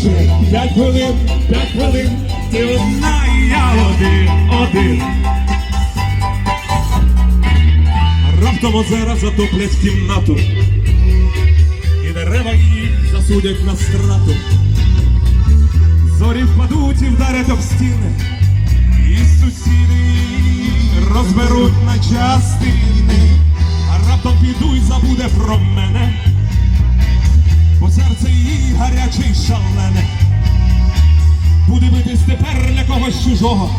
Ще п'ять хвилин, п'ять хвилин, ти одна і я один, один. Раптом озера затоплять кімнату, і дерева її засудять на страту. Зорі впадуть і вдарять об стіни, і сусіди розберуть на частини, а раптом піду і забуде про мене, її шалений. буде битись тепер для когось чужого,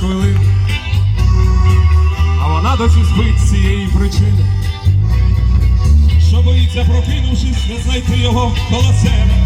хвилин, а вона досі спить цієї причини. Що боїться, прокинувшись, не знайти його коло себе,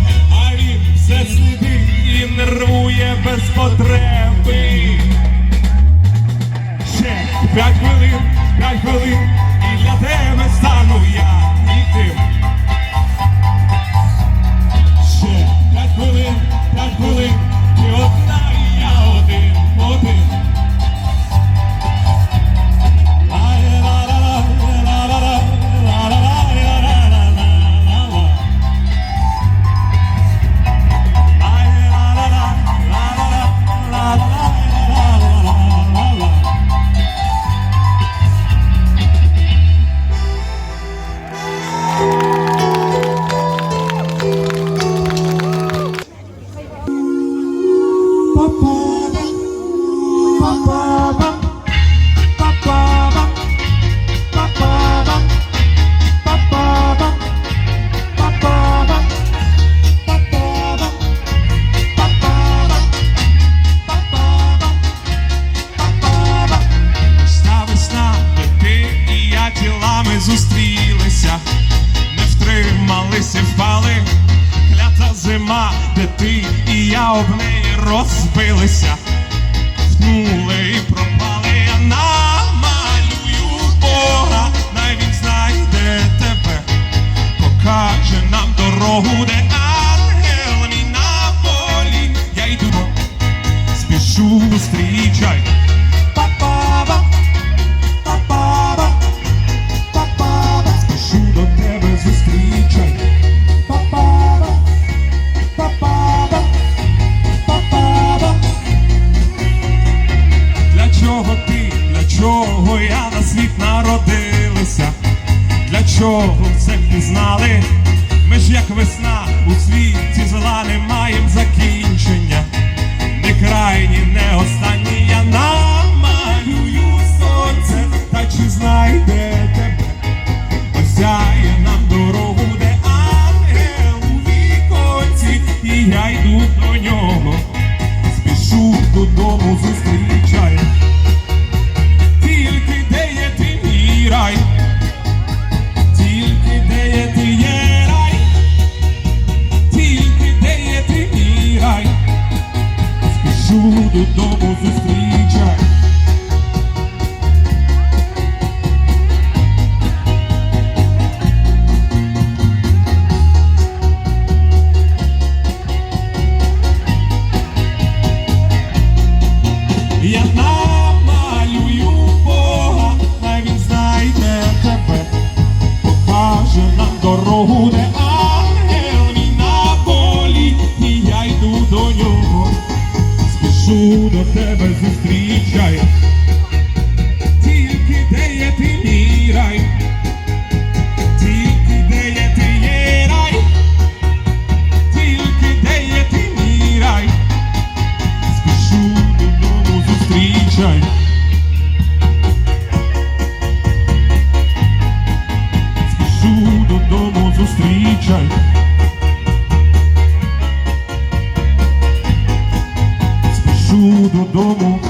я об неї розбилися, втнули і пропали. Я намалюю Бога, най він знайде тебе, покаже нам дорогу, де ангел мій на волі. Я йду, спішу зустрічай. Я на світ народилися? Для чого все пізнали? Ми ж як весна у світі зла не маєм закінчення Спішу додому зустрічай. Я намалюю тебе зустрічай, тільки де є ти мій тільки де є тільки де ти мій рай, спішу додому зустрічай. Спішу додому зустрічай. do mundo.